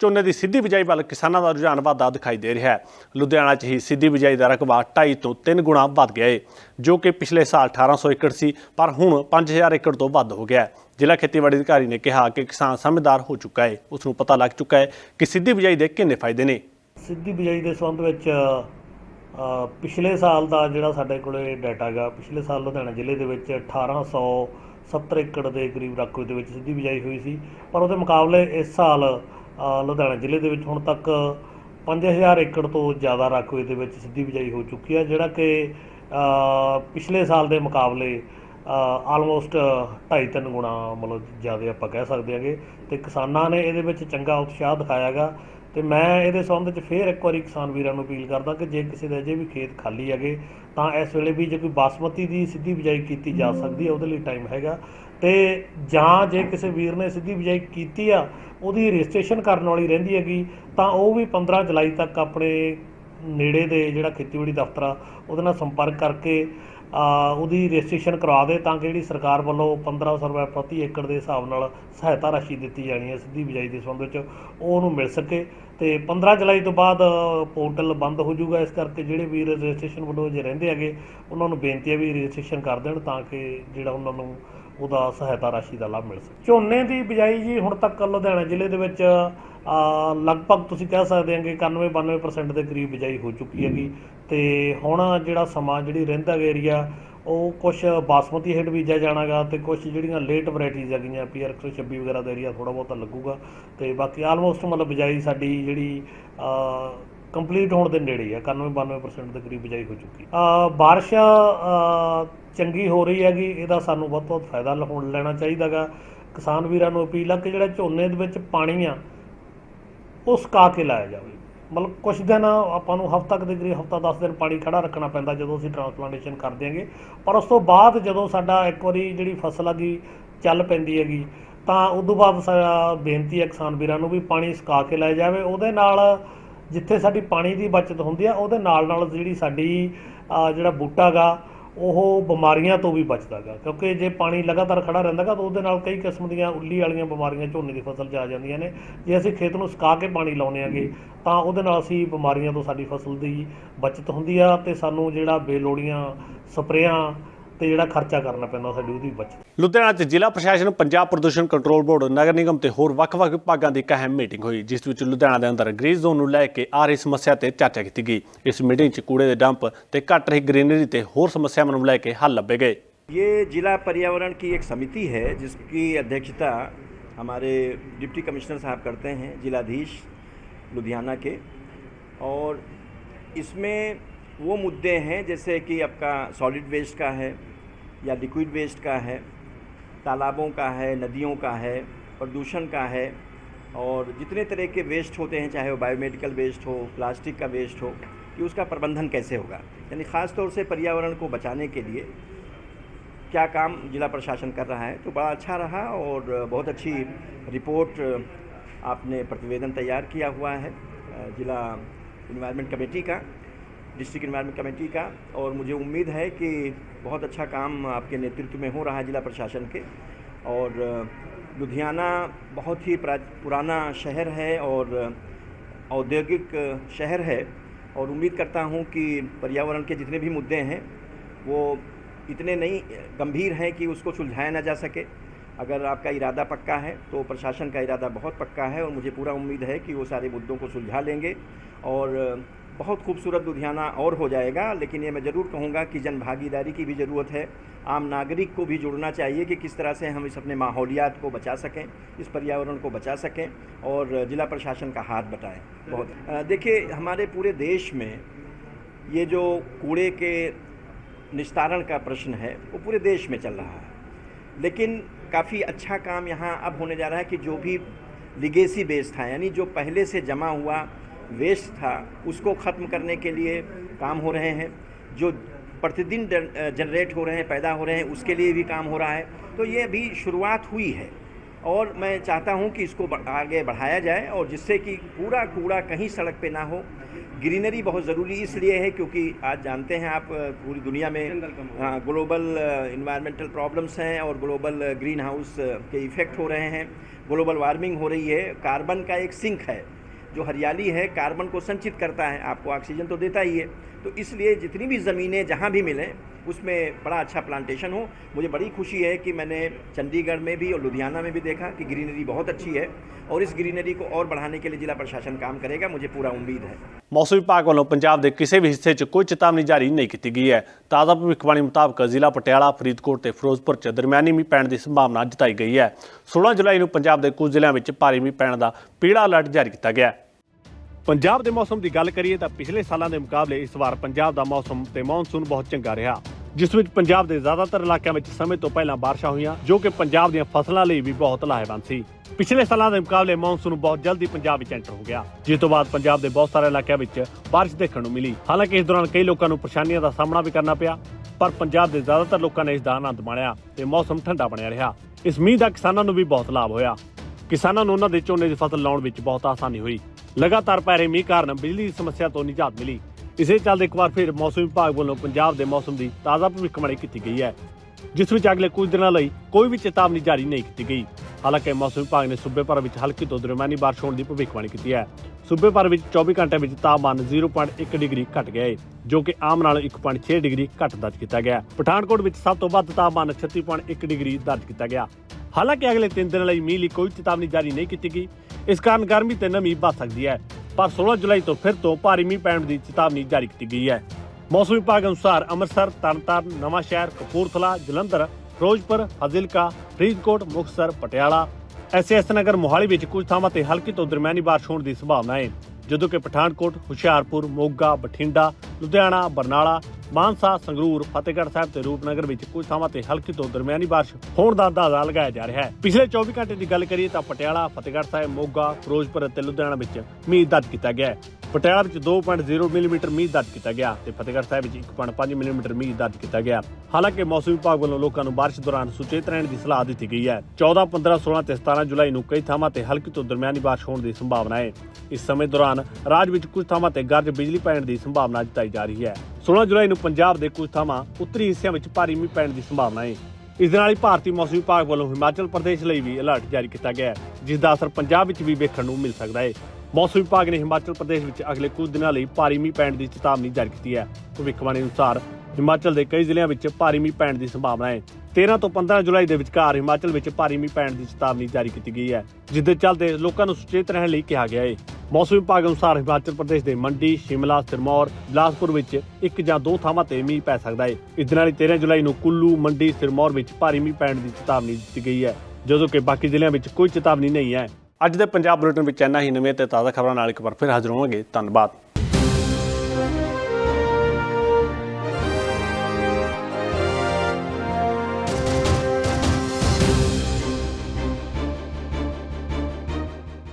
Speaker 1: ਝੋਨੇ ਦੀ ਸਿੱਧੀ ਬਿਜਾਈ ਵੱਲ ਕਿਸਾਨਾਂ ਦਾ ਰੁਝਾਨ ਵਧਦਾ ਦਿਖਾਈ ਦੇ ਰਿਹਾ ਹੈ। ਲੁਧਿਆਣਾ 'ਚ ਹੀ ਸਿੱਧੀ ਬਿਜਾਈ ਦਾ ਰਕਬਾ 2.5 ਤੋਂ 3 ਗੁਣਾ ਵੱਧ ਗਿਆ ਹੈ ਜੋ ਕਿ ਪਿਛਲੇ ਸਾਲ 1800 ਏਕੜ ਸੀ ਪਰ ਹੁਣ 5000 ਏਕੜ ਤੋਂ ਵੱਧ ਹੋ ਗਿਆ ਹੈ। ਜ਼ਿਲ੍ਹਾ ਖੇਤੀਬਾੜੀ ਅਧਿਕਾਰੀ ਨੇ ਕਿਹਾ ਕਿ ਕਿਸਾਨ ਸਮਝਦਾਰ ਹੋ ਚੁੱਕਾ ਹੈ। ਉਸ ਨੂੰ ਪਤਾ ਲੱਗ ਚੁੱਕਾ ਹੈ ਕਿ ਸਿੱਧੀ ਬਿਜਾਈ ਦੇ ਕਿੰਨੇ ਫਾਇਦੇ ਨੇ।
Speaker 8: ਸਿੱਧੀ ਬਿਜਾਈ ਦੇ ਸੰਬੰਧ ਵਿੱਚ ਅ, ਪਿਛਲੇ ਸਾਲ ਦਾ ਜਿਹੜਾ ਸਾਡੇ ਕੋਲੇ ਡਾਟਾ ਗਾ ਪਿਛਲੇ ਸਾਲ ਲੁਧਿਆਣਾ ਜ਼ਿਲ੍ਹੇ ਦੇ ਵਿੱਚ 1870 ਏਕੜ ਦੇ ਕਰੀਬ ਰਕਬੇ ਦੇ ਵਿੱਚ ਸਿੱਧੀ ਬਿਜਾਈ ਹੋਈ ਸੀ। ਪਰ ਉਹਦੇ ਮੁਕਾਬਲੇ ਇਸ ਸਾਲ ਲੁਧਿਆਣਾ ਜ਼ਿਲ੍ਹੇ ਦੇ ਵਿੱਚ ਹੁਣ ਤੱਕ 5000 ਏਕੜ ਤੋਂ ਜ਼ਿਆਦਾ ਰਕਬੇ ਦੇ ਵਿੱਚ ਸਿੱਧੀ ਬਿਜਾਈ ਹੋ ਚੁੱਕੀ ਹੈ ਜਿਹੜਾ ਕਿ ਪਿਛਲੇ ਸਾਲ ਦੇ ਮੁਕਾਬਲੇ ਆਲਮੋਸਟ 2.5-3 ਗੁਣਾ ਮਤਲਬ ਜ਼ਿਆਦਾ ਆਪਾਂ ਕਹਿ ਸਕਦੇ ਹਾਂਗੇ ਤੇ ਕਿਸਾਨਾਂ ਨੇ ਇਹਦੇ ਵਿੱਚ ਚੰਗਾ ਉਤਸ਼ਾਹ ਦਿਖਾਇਆਗਾ। ਤੇ ਮੈਂ ਇਹਦੇ ਸੰਬੰਧ ਵਿੱਚ ਫੇਰ ਇੱਕ ਵਾਰੀ ਕਿਸਾਨ ਵੀਰਾਂ ਨੂੰ ਅਪੀਲ ਕਰਦਾ ਕਿ ਜੇ ਕਿਸੇ ਦੇ ਅਜੇ ਵੀ ਖੇਤ ਖਾਲੀ ਹੈਗੇ ਤਾਂ ਇਸ ਵੇਲੇ ਵੀ ਜੇ ਕੋਈ ਬਾਸਮਤੀ ਦੀ ਸਿੱਧੀ ਬਿਜਾਈ ਕੀਤੀ ਜਾ ਸਕਦੀ ਹੈ ਉਹਦੇ ਲਈ ਟਾਈਮ ਹੈਗਾ। ਤੇ ਜਾਂ ਜੇ ਕਿਸੇ ਵੀਰ ਨੇ ਸਿੱਧੀ ਬਿਜਾਈ ਕੀਤੀ ਆ ਉਹਦੀ ਰਜਿਸਟ੍ਰੇਸ਼ਨ ਕਰਨ ਵਾਲੀ ਰਹਿੰਦੀ ਹੈਗੀ ਤਾਂ ਉਹ ਵੀ 15 ਜੁਲਾਈ ਤੱਕ ਆਪਣੇ ਨੇੜੇ ਦੇ ਜਿਹੜਾ ਖੇਤੀਬਾੜੀ ਦਫ਼ਤਰ ਆ ਉਹਦੇ ਨਾਲ ਸੰਪਰਕ ਕਰਕੇ ਉਹਦੀ ਰਜਿਸਟ੍ਰੇਸ਼ਨ ਕਰਵਾ ਦੇ ਤਾਂ ਕਿ ਜਿਹੜੀ ਸਰਕਾਰ ਵੱਲੋਂ 1500 ਰੁਪਏ ਪ੍ਰਤੀ ਏਕੜ ਦੇ ਹਿਸਾਬ ਨਾਲ ਸਹਾਇਤਾ ਰਾਸ਼ੀ ਦਿੱਤੀ ਜਾਣੀ ਹੈ, ਸਿੱਧੀ ਬਿਜਾਈ ਦੇ ਸੰਬੰਧ ਵਿੱਚ ਉਹ ਉਹਨੂੰ ਮਿਲ ਸਕੇ। ਤੇ 15 ਜੁਲਾਈ ਤੋਂ ਬਾਅਦ ਪੋਰਟਲ ਬੰਦ ਹੋ ਜਾਊਗਾ। ਇਸ ਕਰਕੇ ਜਿਹੜੇ ਵੀ ਰਜਿਸਟ੍ਰੇਸ਼ਨ ਵੱਲੋਂ ਜੇ ਰਹਿੰਦੇ ਹੈਗੇ, ਉਹਨਾਂ ਨੂੰ ਬੇਨਤੀ ਹੈ ਵੀ ਰਜਿਸਟ੍ਰੇਸ਼ਨ ਕਰ ਦੇਣ ਤਾਂ ਕਿ ਜਿਹੜਾ ਉਹਨਾਂ ਨੂੰ ਉਹਦਾ ਸਹਾਇਤਾ ਰਾਸ਼ੀ ਦਾ ਲਾਭ ਮਿਲ ਸਕੇ। ਝੋਨੇ ਦੀ ਬਿਜਾਈ ਜੀ, ਹੁਣ ਤੱਕ ਲੁਧਿਆਣਾ ਜ਼ਿਲ੍ਹੇ ਦੇ ਵਿੱਚ ਲਗਭਗ ਤੁਸੀਂ ਕਹਿ ਸਕਦੇ ਹਾਂ ਕਿ 91 92% ਦੇ ਕਰੀਬ ਬਿਜਾਈ ਹੋ ਚੁੱਕੀ ਹੈਗੀ। ਤੇ ਹੁਣ ਜਿਹੜਾ ਸਮਾਂ ਜਿਹੜੀ ਰਹਿੰਦਾ ਏਰੀਆ ਉਹ ਕੁਝ ਬਾਸਮਤੀ ਹੇਠ ਬੀਜਿਆ ਜਾਣਾਗਾ ਤੇ ਕੁਝ ਜਿਹੜੀਆਂ ਲੇਟ ਵੈਰਾਈਟੀਜ਼ ਹੈਗੀਆਂ ਪੀਆਰ 126 ਵਗੈਰਾ ਦਾ ਏਰੀਆ ਥੋੜਾ ਬਹੁਤਾ ਲੱਗੂਗਾ। ਤੇ ਬਾਕੀ ਆਲਮੋਸਟ ਮਤਲਬ ਬਿਜਾਈ ਸਾਡੀ ਜਿਹੜੀ ਕੰਪਲੀਟ ਹੋਣ ਦੇ ਨੇੜੇ ਆ 91 92% ਦੇ ਕਰੀਬ ਬਿਜਾਈ ਹੋ ਚੁੱਕੀ। ਆ ਬਾਰਿਸ਼ ਚੰਗੀ ਹੋ ਰਹੀ ਹੈਗੀ, ਇਹਦਾ ਸਾਨੂੰ ਬਹੁਤ ਬਹੁਤ ਫਾਇਦਾ ਹੋਣ ਲੈਣਾ ਚਾਹੀਦਾਗਾ। ਕਿਸਾਨ ਵੀਰਾਂ ਨੂੰ ਅਪੀਲ ਆ ਕਿ ਜਿਹੜਾ ਝੋਨੇ ਦੇ ਵਿੱਚ ਪਾਣੀ ਆ ਉਹ ਸੁਕਾ ਕੇ ਲਾਇਆ ਜਾਵੇ। ਮਤਲਬ ਕੁਝ ਦਿਨ ਆਪਾਂ ਨੂੰ ਹਫ਼ਤਾ ਕੁ ਦੇ ਕਰੀਬ, ਹਫ਼ਤਾ 10 ਦਿਨ ਪਾਣੀ ਖੜਾ ਰੱਖਣਾ ਪੈਂਦਾ ਜਦੋਂ ਅਸੀਂ ਟ੍ਰਾਂਸਪਲਾਂਟੇਸ਼ਨ ਕਰ ਦਿਆਂਗੇ। ਪਰ ਉਸ ਤੋਂ ਬਾਅਦ ਜਦੋਂ ਸਾਡਾ ਇੱਕ ਵਾਰੀ ਜਿਹੜੀ ਫਸਲ ਹੈਗੀ ਚੱਲ ਪੈਂਦੀ ਹੈਗੀ, ਤਾਂ ਉਸ ਤੋਂ ਬਾਅਦ ਸਾਡਾ ਬੇਨਤੀ ਹੈ ਕਿਸਾਨ ਵੀਰਾਂ ਨੂੰ ਵੀ ਪਾਣੀ ਸੁਕਾ ਕੇ ਲਾਇਆ ਜਾਵੇ। ਉਹਦੇ ਨਾਲ ਜਿੱਥੇ ਸਾਡੀ ਪਾਣੀ ਦੀ ਬਚਤ ਹੁੰਦੀ ਆ, ਉਹਦੇ ਨਾਲ ਨਾਲ ਜਿਹੜੀ ਸਾਡੀ ਜਿਹੜਾ ਬੂਟਾ ਗਾ ਉਹ ਬਿਮਾਰੀਆਂ ਤੋਂ ਵੀ ਬਚਦਾ ਗਾ ਕਿਉਂਕਿ ਜੇ ਪਾਣੀ ਲਗਾਤਾਰ ਖੜਾ ਰਹਿੰਦਾ ਗਾ ਤਾਂ ਉਹਦੇ ਨਾਲ ਕਈ ਕਿਸਮ ਦੀਆਂ ਉੱਲੀ ਵਾਲੀਆਂ ਬਿਮਾਰੀਆਂ ਝੋਨੇ ਦੀ ਫਸਲ 'ਚ ਆ ਜਾਂਦੀਆਂ ਨੇ। ਜੇ ਅਸੀਂ ਖੇਤ ਨੂੰ ਸੁਕਾ ਕੇ ਪਾਣੀ ਲਾਉਂਦੇ ਆਂਗੇ, ਤਾਂ ਉਹਦੇ ਨਾਲ ਅਸੀਂ ਬਿਮਾਰੀਆਂ ਤੋਂ ਸਾਡੀ ਫਸਲ ਦੀ ਬਚਤ ਹੁੰਦੀ ਆ ਤੇ ਸਾਨੂੰ ਜਿਹੜਾ ਬੇਲੋੜੀਆਂ ਸਪਰੇਆਂ ਤੇ ਜਿਹੜਾ ਖਰਚਾ ਕਰਨਾ ਪੈਂਦਾ ਸਾਡੀ ਉਹਦੀ ਬਚਤ
Speaker 1: ਲੁਧਿਆਣਾ 'ਚ ਜ਼ਿਲ੍ਹਾ ਪ੍ਰਸ਼ਾਸਨ ਪੰਜਾਬ ਪ੍ਰਦੂਸ਼ਣ ਕੰਟਰੋਲ ਬੋਰਡ ਨਗਰ ਨਿਗਮ ਤੇ ਹੋਰ ਵੱਖ-ਵੱਖ ਵਿਭਾਗਾਂ ਦੀ ਇੱਕ ਅਹਿਮ ਮੀਟਿੰਗ ਹੋਈ ਜਿਸ ਵਿੱਚ ਲੁਧਿਆਣਾ ਦੇ ਅੰਦਰ ਗ੍ਰੀਨ ਜ਼ੋਨ ਨੂੰ ਲੈ ਕੇ ਆ ਰਹੀ ਸਮੱਸਿਆ ਤੇ ਚਰਚਾ ਕੀਤੀ ਗਈ ਇਸ ਮੀਟਿੰਗ 'ਚ ਕੂੜੇ ਦੇ ਡੰਪ ਤੇ ਘਟ ਰਹੀ ਗ੍ਰੀਨਰੀ ਤੇ ਹੋਰ ਸਮੱਸਿਆਵਾਂ ਨੂੰ ਲੈ ਕੇ ਹੱਲ ਲੱਭੇ ਗਏ
Speaker 9: ये जिला पर्यावरण की एक समिति है जिसकी अध्यक्षता हमारे डिप्टी कमिश्नर साहब करते हैं जिलाधीश लुधियाना के और इसमें वो मुद्दे हैं जैसे कि आपका सॉलिड वेस्ट का है या लिक्विड वेस्ट का है, तालाबों का है, नदियों का है, प्रदूषण का है, और जितने तरह के वेस्ट होते हैं, चाहे वो बायोमेडिकल वेस्ट हो प्लास्टिक का वेस्ट हो, कि उसका प्रबंधन कैसे होगा? यानी ख़ास तौर से पर्यावरण को बचाने के लिए क्या काम जिला प्रशासन कर रहा है? तो बड़ा अच्छा रहा और बहुत अच्छी रिपोर्ट आपने प्रतिवेदन तैयार किया हुआ है, जिला इन्वायरमेंट कमेटी का डिस्ट्रिक्ट इन्वायरमेंट कमेटी का, और मुझे उम्मीद है कि बहुत अच्छा काम आपके नेतृत्व में हो रहा है जिला प्रशासन के। और लुधियाना बहुत ही पुराना शहर है और औद्योगिक शहर है। और उम्मीद करता हूँ कि पर्यावरण के जितने भी मुद्दे हैं, वो इतने नहीं, गंभीर हैं कि उसको सुलझाया ना जा सके। अगर आपका इरादा पक्का है तो प्रशासन का इरादा बहुत पक्का है और मुझे पूरा उम्मीद है कि वो सारे मुद्दों को सुलझा लेंगे। और बहुत खूबसूरत लुधियाना और हो जाएगा, लेकिन ये मैं ज़रूर कहूँगा कि जन भागीदारी की भी ज़रूरत है। आम नागरिक को भी जुड़ना चाहिए कि किस तरह से हम इस अपने माहौलियात को बचा सकें, इस पर्यावरण को बचा सकें और जिला प्रशासन का हाथ बटाएँ। बहुत। देखिए, हमारे पूरे देश में ये जो कूड़े के निस्तारण का प्रश्न है, वो पूरे देश में चल रहा है। लेकिन काफ़ी अच्छा काम यहाँ अब होने जा रहा है कि जो भी लिगेसी बेस था, यानी जो पहले से जमा हुआ वेस्ट था उसको ख़त्म करने के लिए काम हो रहे हैं। जो प्रतिदिन जनरेट हो रहे हैं पैदा हो रहे हैं उसके लिए भी काम हो रहा है। तो ये भी शुरुआत हुई है और मैं चाहता हूँ कि इसको आगे बढ़ाया जाए और जिससे कि पूरा कूड़ा कहीं सड़क पे ना हो। ग्रीनरी बहुत ज़रूरी इसलिए है क्योंकि आज जानते हैं आप पूरी दुनिया में ग्लोबल इन्वायरमेंटल प्रॉब्लम्स हैं और ग्लोबल ग्रीन हाउस के इफ़ेक्ट हो रहे हैं। ग्लोबल वार्मिंग हो रही है। कार्बन का एक सिंक है। जो हरियाली है कार्बन को संचित करता है आपको ऑक्सीजन तो देता ही है तो इसलिए जितनी भी ज़मीनें जहाँ भी मिलें उसमें बड़ा अच्छा प्लांटेशन हो मुझे बड़ी खुशी है कि मैंने चंडीगढ़ में भी और लुधियाना में भी देखा कि ग्रीनरी बहुत अच्छी है और इस ग्रीनरी को और बढ़ाने के लिए जिला प्रशासन काम करेगा मुझे पूरा उम्मीद है
Speaker 1: ਮੌਸਮ ਵਿਭਾਗ ਵੱਲੋਂ ਪੰਜਾਬ ਦੇ ਕਿਸੇ ਵੀ ਹਿੱਸੇ 'ਚ ਕੋਈ ਚੇਤਾਵਨੀ ਜਾਰੀ ਨਹੀਂ ਕੀਤੀ ਗਈ ਹੈ ਤਾਜ਼ਾ ਭਵਿੱਖਬਾਣੀ ਮੁਤਾਬਕ ਜ਼ਿਲ੍ਹਾ ਪਟਿਆਲਾ ਫਰੀਦਕੋਟ ਤੇ ਫਿਰੋਜ਼ਪੁਰ 'ਚ ਦਰਮਿਆਨੀ ਮੀਂਹ ਪੈਣ ਦੀ ਸੰਭਾਵਨਾ ਜਤਾਈ ਗਈ ਹੈ 16 ਜੁਲਾਈ ਨੂੰ ਪੰਜਾਬ ਦੇ ਕੁਝ ਜ਼ਿਲ੍ਹਿਆਂ ਵਿੱਚ ਭਾਰੀ ਮੀਂਹ ਪੈਣ ਦਾ ਪੀਲਾ ਅਲਰਟ ਜਾਰੀ ਕੀਤਾ ਗਿਆ ਹੈ ਪੰਜਾਬ ਦੇ ਮੌਸਮ ਦੀ ਗੱਲ ਕਰੀਏ ਤਾਂ ਪਿਛਲੇ ਸਾਲਾਂ ਦੇ ਮੁਕਾਬਲੇ ਇਸ ਵਾਰ ਪੰਜਾਬ ਦਾ ਮੌਸਮ ਤੇ ਮੌਨਸੂਨ ਬਹੁਤ ਚੰਗਾ ਰਿਹਾ, ਜਿਸ ਵਿੱਚ ਪੰਜਾਬ ਦੇ ਜ਼ਿਆਦਾਤਰ ਇਲਾਕਿਆਂ ਵਿੱਚ ਸਮੇਂ ਤੋਂ ਪਹਿਲਾਂ ਬਾਰਿਸ਼ਾਂ ਹੋਈਆਂ, ਜੋ ਕਿ ਪੰਜਾਬ ਦੀਆਂ ਫਸਲਾਂ ਲਈ ਵੀ ਬਹੁਤ ਲਾਹੇਵੰਦ ਸੀ। ਪਿਛਲੇ ਸਾਲਾਂ ਦੇ ਮੁਕਾਬਲੇ ਮੌਨਸੂਨ ਬਹੁਤ ਜਲਦੀ ਪੰਜਾਬ ਵਿੱਚ ਐਂਟਰ ਹੋ ਗਿਆ। ਜਿਸ ਤੋਂ ਬਾਅਦ ਪੰਜਾਬ ਦੇ ਬਹੁਤ ਸਾਰੇ ਇਲਾਕਿਆਂ ਵਿੱਚ ਬਾਰਿਸ਼ ਦੇਖਣ ਨੂੰ ਮਿਲੀ। ਹਾਲਾਂਕਿ ਇਸ ਦੌਰਾਨ ਕਈ ਲੋਕਾਂ ਨੂੰ ਪਰੇਸ਼ਾਨੀਆਂ ਦਾ ਸਾਹਮਣਾ ਵੀ ਕਰਨਾ ਪਿਆ, ਪਰ ਪੰਜਾਬ ਦੇ ਜ਼ਿਆਦਾਤਰ ਲੋਕਾਂ ਨੇ ਇਸ ਦਾ ਆਨੰਦ ਮਾਣਿਆ ਤੇ ਮੌਸਮ ਠੰਡਾ ਬਣਿਆ ਰਿਹਾ। ਇਸ ਮੀਂਹ ਦਾ ਕਿਸਾਨਾਂ ਨੂੰ ਵੀ ਬਹੁਤ ਲਾਭ ਹੋਇਆ। ਕਿਸਾਨਾਂ ਨੂੰ ਉਹਨਾਂ ਦੇ ਝੋਨੇ ਦੀ ਫਸਲ ਲਾਉਣ ਵਿੱਚ ਬਹੁਤ ਆਸਾਨੀ ਹੋਈ। ਲਗਾਤਾਰ ਪੈ ਰਹੇ ਮੀਂਹ ਕਾਰਨ ਬਿਜਲੀ ਦੀ ਸਮੱਸਿਆ ਤੋਂ ਨਿਜਾਤ ਮਿਲੀ। ਇਸੇ ਚੱਲਦੇ ਇੱਕ ਵਾਰ ਫਿਰ ਮੌਸਮ ਵਿਭਾਗ ਵੱਲੋਂ ਪੰਜਾਬ ਦੇ ਮੌਸਮ ਦੀ ਤਾਜ਼ਾ ਭਵਿੱਖਬਾਣੀ ਕੀਤੀ ਗਈ ਹੈ, ਜਿਸ ਵਿੱਚ ਅਗਲੇ ਕੁਝ ਦਿਨਾਂ ਲਈ ਕੋਈ ਵੀ ਚੇਤਾਵਨੀ ਜਾਰੀ ਨਹੀਂ ਕੀਤੀ ਗਈ। ਹਾਲਾਂਕਿ ਮੌਸਮ ਵਿਭਾਗ ਨੇ ਸੂਬੇ ਭਰ ਵਿੱਚ ਹਲਕੀ ਤੋਂ ਦਰਮਿਆਨੀ ਬਾਰਿਸ਼ ਹੋਣ ਦੀ ਭਵਿੱਖਬਾਣੀ ਕੀਤੀ ਹੈ। ਸੂਬੇ ਭਰ ਵਿੱਚ 24 ਘੰਟਿਆਂ ਵਿੱਚ ਤਾਪਮਾਨ 0.1 ਡਿਗਰੀ ਘਟ ਗਿਆ ਹੈ ਜੋ ਕਿ ਆਮ ਨਾਲੋਂ 1.6 ਡਿਗਰੀ ਘੱਟ ਦਰਜ ਕੀਤਾ ਗਿਆ। ਪਠਾਨਕੋਟ ਵਿੱਚ ਸਭ ਤੋਂ ਵੱਧ ਤਾਪਮਾਨ 36.1 ਡਿਗਰੀ ਦਰਜ ਕੀਤਾ ਗਿਆ। ਹਾਲਾਂਕਿ ਅਗਲੇ 3 ਦਿਨਾਂ ਲਈ ਮੀਂਹ ਲਈ ਕੋਈ ਚੇਤਾਵਨੀ ਜਾਰੀ ਨਹੀਂ ਕੀਤੀ ਗਈ। ਇਸ ਕਾਰਨ ਗਰਮੀ ਤੇ ਨਮੀ ਵੱਧ ਸਕਦੀ ਹੈ। ਪਰ 16 ਜੁਲਾਈ ਤੋਂ ਫਿਰ ਤੋਂ ਭਾਰੀ ਮੀਂਹ ਪੈਣ ਦੀ ਚੇਤਾਵਨੀ ਜਾਰੀ ਕੀਤੀ ਗਈ ਹੈ। ਮੌਸਮ ਵਿਭਾਗ ਅਨੁਸਾਰ ਅੰਮ੍ਰਿਤਸਰ, ਤਰਨਤਾਰਨ, ਨਵਾਂ ਸ਼ਹਿਰ, ਕਪੂਰਥਲਾ, ਜਲੰਧਰ, ਫਿਰੋਜ਼ਪੁਰ, ਫਾਜ਼ਿਲਕਾ, ਫਰੀਦਕੋਟ, ਮੁਕਤਸਰ, ਪਟਿਆਲਾ। ਐਸਐਸ ਨਗਰ ਮੋਹਾਲੀ ਵਿੱਚ ਕੁਝ ਥਾਵਾਂ ਤੇ ਹਲਕੀ ਤੋਂ ਦਰਮਿਆਨੀ ਬਾਰਿਸ਼ ਹੋਣ ਦੀ ਸੰਭਾਵਨਾ ਹੈ। ਜਦੋਂ ਕਿ ਪਠਾਨਕੋਟ, ਹੁਸ਼ਿਆਰਪੁਰ, ਮੋਗਾ, ਬਠਿੰਡਾ, ਲੁਧਿਆਣਾ, ਬਰਨਾਲਾ, ਮਾਨਸਾ, ਸੰਗਰੂਰ, ਫਤਿਹਗੜ੍ਹ ਸਾਹਿਬ ਤੇ ਰੂਪਨਗਰ ਵਿੱਚ ਕੁਝ ਥਾਵਾਂ ਤੇ ਹਲਕੀ ਤੋਂ ਦਰਮਿਆਨੀ ਬਾਰਿਸ਼ ਹੋਣ ਦਾ ਅੰਦਾਜ਼ਾ ਲਗਾਇਆ ਜਾ ਰਿਹਾ ਹੈ। ਪਿਛਲੇ 24 ਘੰਟੇ ਦੀ ਗੱਲ ਕਰੀਏ ਤਾਂ ਪਟਿਆਲਾ, ਫਤਿਹਗੜ੍ਹ ਸਾਹਿਬ, ਮੋਗਾ, ਫਿਰੋਜ਼ਪੁਰ ਅਤੇ ਲੁਧਿਆਣਾ ਵਿੱਚ ਮੀਂਹ ਦਰਜ ਕੀਤਾ ਗਿਆ ਹੈ। ਪਟਿਆਲਾ ਵਿੱਚ 2.0 ਮਿਲੀਮੀਟਰ ਮੀਂਹ ਦਰਜ ਕੀਤਾ ਗਿਆ ਤੇ ਫਤਿਹਗੜ੍ਹ ਸਾਹਿਬ ਵਿੱਚ 1.5 ਮਿਲੀਮੀਟਰ ਮੀਂਹ ਦਰਜ ਕੀਤਾ ਗਿਆ। ਹਾਲਾਂਕਿ ਮੌਸਮ ਵਿਭਾਗ ਵੱਲੋਂ ਲੋਕਾਂ ਨੂੰ ਬਾਰਿਸ਼ ਦੌਰਾਨ ਸੁਚੇਤ ਰਹਿਣ ਦੀ ਸਲਾਹ ਦਿੱਤੀ ਗਈ ਹੈ। 14 15 16 ਤੇ 17 ਜੁਲਾਈ ਨੂੰ ਕਈ ਥਾਵਾਂ ਤੇ ਹਲਕੀ ਤੋਂ ਦਰਮਿਆਨੀ ਬਾਰਿਸ਼ ਹੋਣ ਦੀ ਸੰਭਾਵਨਾ ਹੈ। ਇਸ ਸਮੇਂ ਦੌਰਾਨ ਰਾਜ ਵਿੱਚ ਕੁਝ ਥਾਵਾਂ ਤੇ ਗਰਜ ਬਿਜਲੀ ਪੈਣ ਦੀ ਸੰਭਾਵਨਾ ਜਤਾਈ ਜਾ ਰਹੀ ਹੈ। 16 ਜੁਲਾਈ ਨੂੰ ਪੰਜਾਬ ਦੇ ਕੁਝ ਥਾਵਾਂ ਉੱਤਰੀ ਹਿੱਸਿਆਂ ਵਿੱਚ ਭਾਰੀ ਮੀਂਹ ਪੈਣ ਦੀ ਸੰਭਾਵਨਾ ਹੈ। ਇਸ ਦੇ ਨਾਲ ਹੀ ਭਾਰਤੀ ਮੌਸਮ ਵਿਭਾਗ ਵੱਲੋਂ ਹਿਮਾਚਲ ਪ੍ਰਦੇਸ਼ ਲਈ ਵੀ ਅਲਰਟ ਜਾਰੀ ਕੀਤਾ ਗਿਆ ਹੈ, ਜਿਸ ਦਾ ਅਸਰ ਪੰਜਾਬ ਵਿੱਚ ਵੀ ਵੇਖਣ ਨੂੰ ਮਿਲ ਸਕਦਾ ਹੈ। ਮੌਸਮ ਵਿਭਾਗ ਨੇ ਹਿਮਾਚਲ ਪ੍ਰਦੇਸ਼ ਵਿੱਚ ਅਗਲੇ ਕੁਝ ਦਿਨਾਂ ਲਈ ਭਾਰੀ ਮੀਂਹ ਪੈਣ ਦੀ ਚੇਤਾਵਨੀ ਜਾਰੀ ਕੀਤੀ ਹੈ। ਭਵਿੱਖਬਾਣੀ ਅਨੁਸਾਰ ਹਿਮਾਚਲ ਦੇ ਕਈ ਜ਼ਿਲ੍ਹਿਆਂ ਵਿੱਚ ਭਾਰੀ ਮੀਂਹ ਪੈਣ ਦੀ ਸੰਭਾਵਨਾ ਹੈ। 13 ਤੋਂ 15 ਜੁਲਾਈ ਦੇ ਵਿਚਕਾਰ ਹਿਮਾਚਲ ਵਿੱਚ ਭਾਰੀ ਮੀਂਹ ਪੈਣ ਦੀ ਚੇਤਾਵਨੀ ਜਾਰੀ ਕੀਤੀ ਗਈ ਹੈ, ਜਿਸ ਦੇ ਚੱਲਦੇ ਲੋਕਾਂ ਨੂੰ ਸੁਚੇਤ ਰਹਿਣ ਲਈ ਕਿਹਾ ਗਿਆ ਹੈ। ਮੌਸਮ ਵਿਭਾਗ ਅਨੁਸਾਰ ਹਿਮਾਚਲ ਪ੍ਰਦੇਸ਼ ਦੇ ਮੰਡੀ, ਸ਼ਿਮਲਾ, ਸਿਰਮੌਰ, ਬਿਲਾਸਪੁਰ ਵਿੱਚ ਇੱਕ ਜਾਂ ਦੋ ਥਾਵਾਂ ਤੇ ਮੀਂਹ ਪੈ ਸਕਦਾ ਹੈ। ਇਸ ਦੇ ਨਾਲ ਹੀ 13 ਜੁਲਾਈ ਨੂੰ ਕੁੱਲੂ, ਮੰਡੀ, ਸਿਰਮੌਰ ਵਿੱਚ ਭਾਰੀ ਮੀਂਹ ਪੈਣ ਦੀ ਚੇਤਾਵਨੀ ਦਿੱਤੀ ਗਈ ਹੈ। ਜਦੋਂ ਕਿ ਬਾਕੀ ਜ਼ਿਲ੍ਹਿਆਂ ਵਿੱਚ ਕੋਈ ਚੇਤਾਵਨੀ ਨਹੀਂ ਹੈ। ਅੱਜ ਦੇ ਪੰਜਾਬ ਬੁਲੇਟਿਨ ਵਿੱਚ ਇੰਨਾ ਹੀ ਨਵੇਂ ਤੇ ਤਾਜ਼ਾ ਖਬਰਾਂ ਨਾਲ ਇੱਕ ਵਾਰ ਫਿਰ ਹਾਜ਼ਰ ਹੋਵਾਂਗੇ। ਧੰਨਵਾਦ।